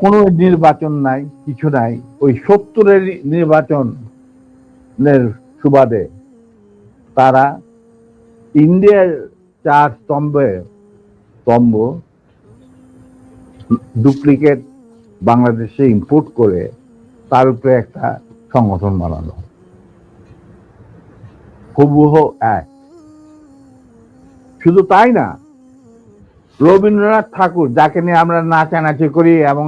কোনো নির্বাচন নাই, কিছু নাই। ওই সত্তরের নির্বাচনের সুবাদে তারা ইন্ডিয়ার চার স্তম্ভে স্তম্ভ ডুপ্লিকেট বাংলাদেশে ইম্পোর্ট করে তার উপরে একটা সংগঠন বানানো হুবহ এক। শুধু তাই না, রবীন্দ্রনাথ ঠাকুর, যাকে নিয়ে আমরা নাচানাচি করি এবং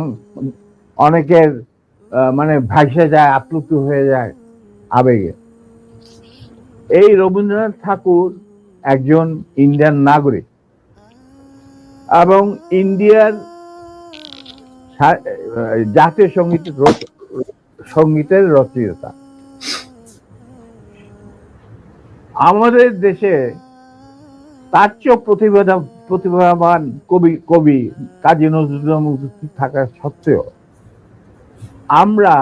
অনেকের মানে ভাসে যায়, আপ্লুত হয়ে যায় আবেগে। এই রবীন্দ্রনাথ ঠাকুর একজন ইন্ডিয়ান নাগরিক এবং ইন্ডিয়ার জাতীয় সংগীত সঙ্গীতের রচয়িতা। আমাদের দেশে তার চেয়েও প্রতিভা, প্রতিভাবান কবি কবি কাজী নজরুল থাকা সত্ত্বেও আমরা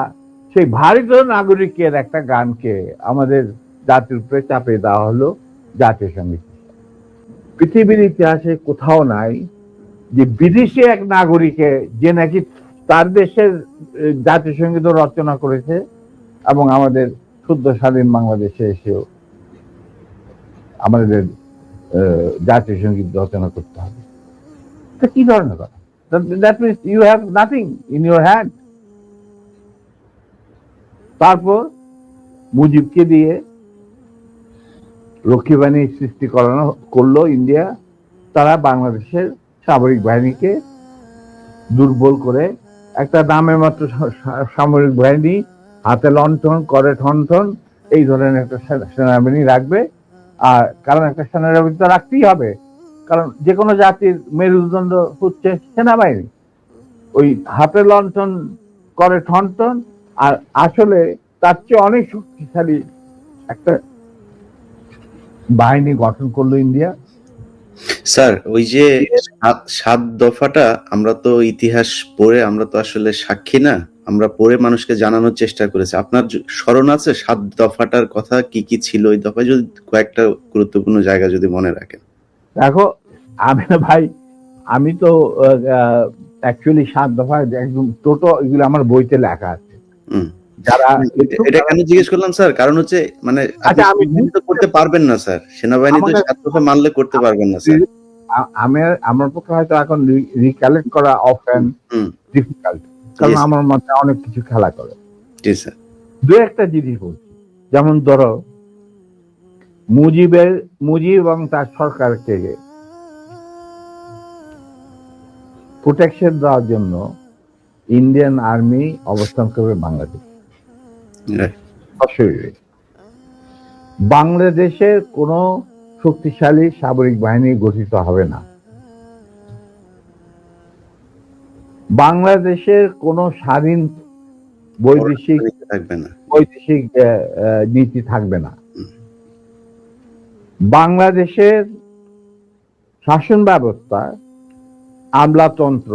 সেই ভারতীয় নাগরিকের একটা গানকে আমাদের জাতির উপরে চাপে দেওয়া হলো জাতীয় সংগীত। পৃথিবীর ইতিহাসে কোথাও নাই যে বিদেশি এক নাগরিকে যে নাকি তার দেশের জাতীয় সংগীত রচনা করেছে এবং আমাদের শুদ্ধ স্বাধীন বাংলাদেশে এসেও আমাদের জাতীয় সংগীত রচনা করতে হবে। কি ধরনের কথা? That means you have nothing in your hand তারপর মুজিবকে দিয়ে লক্ষ্মী বাহিনী সৃষ্টি করানো করল ইন্ডিয়া। তারা বাংলাদেশের সামরিক বাহিনীকে দুর্বল করে একটা নামে মাত্র সামরিক বাহিনী হাতে লণ্ঠন, করে ঠনঠন এই ধরনের একটা সেনাবাহিনী রাখবে। আর কারণ একটা সেনাবাহিনী তো রাখতেই হবে। কারণ যে কোনো জাতির মেরুদণ্ড হচ্ছে সেনাবাহিনী। ওই হাতে লণ্ঠন, করে ঠনঠন আর আসলে তার চেয়ে অনেক শক্তিশালী একটা বাহিনী গঠন করল ইন্ডিয়া। স্যার ওই যে সাত- দফাটা আমরা তো ইতিহাস পড়ে আমরা তো আসলে সাক্ষী না আমরা পড়ে মানুষকে জানানোর চেষ্টা করেছি। আপনার স্মরণ আছে সাত দফাটার কথা কি কি ছিল ওই দফায়? যদি কয়েকটা গুরুত্বপূর্ণ জায়গা যদি মনে রাখেন। দেখো আমি না ভাই আমি তো অ্যাকচুয়ালি সাত দফা একদম টোটো এগুলো আমার বইতে লেখা আছে। যারা এটা- কেন জিজ্ঞেস করলাম স্যার? কারণ হচ্ছে মানে আপনি আচ্ছা, আমি- তো করতে পারবেন না স্যার। সেনাবাহিনী তো দফা মানলে করতে পারবেন না স্যার। আ- আমার পক্ষে হয়তো এখন রিকালেক্ট করা অফ অ্যান্ড হুম। ডিফিকাল্ট কারণ আমার মাথায় অনেক কিছু খেলা করে। জি স্যার। দু একটা জিনিস বলছি। যেমন ধরো মুজিবের মুজিব এবং তার সরকারকে প্রোটেকশন দেওয়ার জন্য ইন্ডিয়ান আর্মি অবস্থান করবে বাংলাদেশ। সশরীরে বাংলাদেশের কোনো শক্তিশালী সামরিক বাহিনী গঠিত হবে না। বাংলাদেশের কোনো স্বাধীন বৈদেশিক থাকবে না। বৈদেশিক নীতি থাকবে না। বাংলাদেশের শাসন ব্যবস্থা আমলাতন্ত্র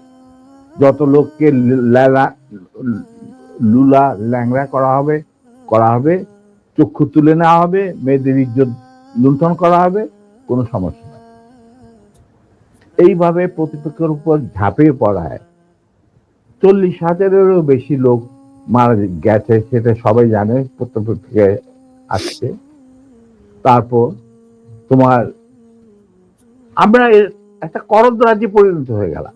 যত লোককে লুলা ল্যাংড়া করা হবে করা হবে, চক্ষু তুলে নেওয়া হবে, মেয়েদের ইজ্জত লুণ্ঠন করা হবে, কোনো সমস্যা নেই। এইভাবে প্রতিপক্ষের উপর ঝাঁপিয়ে পড়ায়। চল্লিশ হাজারেরও বেশি লোক মারা গেছে, সেটা সবাই জানে প্রত্যেকে আসছে। তারপর তোমার, আমরা একটা করদ রাজ্যে পরিণত হয়ে গেলাম।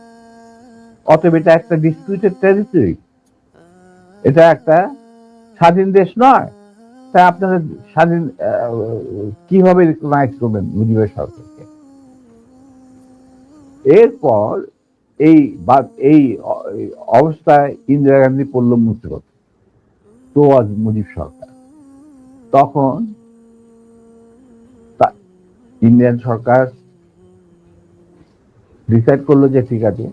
অতএব এটা একটা ডিসপিউটেড টেরিটরি এটা একটা স্বাধীন দেশ নয়। তাই আপনারা স্বাধীন কীভাবে রিকগনাইজ করবেন মুজিবের সরকারকে? এরপর এই এই অবস্থায় ইন্দিরা গান্ধী পড়ল মুসিবত তো আজ মুজিব সরকার। তখন ইন্ডিয়ান সরকার ডিসাইড করল যে ঠিক আছে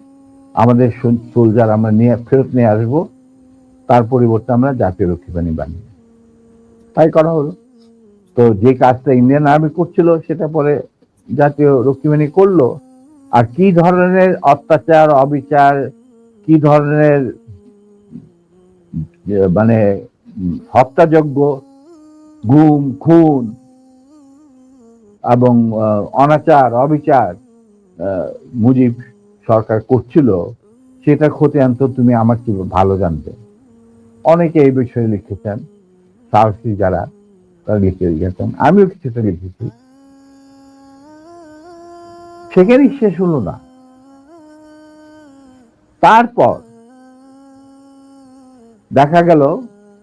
আমাদের সোলজার আমরা নিয়ে, ফেরত নিয়ে আসব, তার পরিবর্তে আমরা জাতীয় রক্ষী বাহিনী। বানিয়ে তাই করা হলো। তো যে কাজটা ইন্ডিয়ান আর্মি করছিল, সেটা পরে জাতীয় রক্ষী বাহিনী করল। আর কি ধরনের অত্যাচার, অবিচার, কি ধরনের মানে হত্যাযজ্ঞ, গুম, খুন, এবং অনাচার, অবিচার মুজিব সরকার করছিল, সেটা ক্ষতি আনতো তুমি আমার কি ভালো জানতে? অনেকে এই বিষয়ে লিখেছেন, সাহসী যারা, তারা লিখে গেছেন আমিও কিছুটা লিখেছি। সেখানেই শেষ হলো না। তারপর দেখা গেল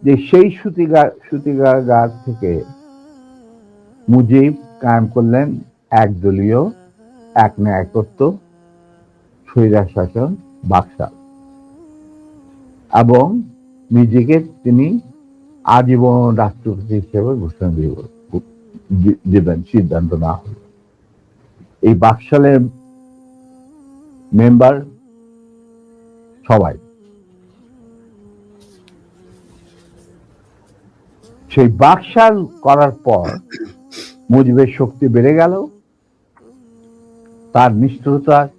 যে সেই সুতিগা, সুতিগার থেকে মুজিব কায়েম করলেন একদলীয়, এক ন্যায়কত্ব স্বৈরার শাসন বাকশাল এবং নিজেকে তিনি আজীবন রাষ্ট্রপতি হিসেবে ঘোষণা দিব- দিবেন, সিদ্ধান্ত না হলো। এই বাকশালের মেম্বার সবাই। সেই বাকশাল করার পর মুজিবের শক্তি বেড়ে গেল, তার নিষ্ঠুরতা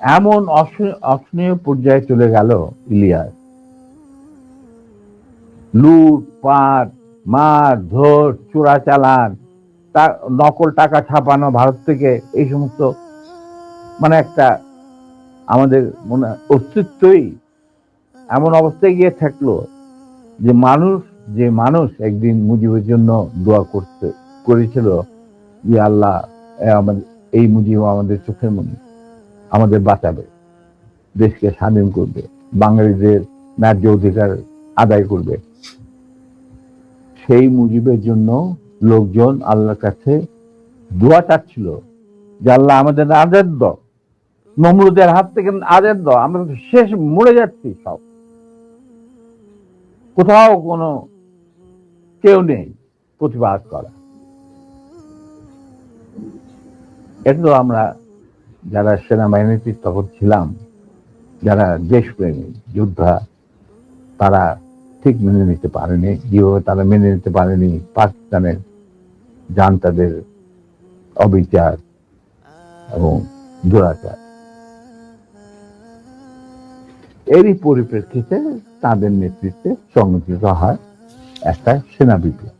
এমন অস- অসহনীয় পর্যায়ে চলে গেল ইলিয়াস। লুট, পাট, মার, ধর, চোরা চালান, তার নকল টাকা ছাপানো ভারত থেকে, এই সমস্ত মানে একটা আমাদের মনে অস্তিত্বই এমন অবস্থায় গিয়ে থাকল যে মানুষ যে মানুষ একদিন মুজিবের জন্য দোয়া করতে, করেছিল, যে আল্লাহ আমাদের, এই মুজিব আমাদের চোখের মনি। আমাদের বাঁচাবে, দেশকে স্বাধীন করবে, বাঙালিদের ন্যায্য অধিকার আদায় করবে। সেই মুজিবের জন্য লোকজন আল্লাহর কাছে দোয়া চাচ্ছিল যে আল্লাহ আমাদের আজাদ দাও। নমরুদের হাত থেকে আজাদ দাও, আমরা শেষ মরে যাচ্ছি সব। কোথাও কোনো কেউ নেই প্রতিবাদ করা। এটা তো আমরা যারা সেনাবাহিনীতে তখন ছিলাম, যারা দেশপ্রেমী, যোদ্ধা, তারা ঠিক মেনে নিতে পারেনি। যেভাবে তারা মেনে নিতে পারেনি, পাকিস্তানের যান তাদের অবিচার এবং দুরাচার। এরই পরিপ্রেক্ষিতে তাদের নেতৃত্বে সংগঠিত হয় একটা সেনা বিপ্লব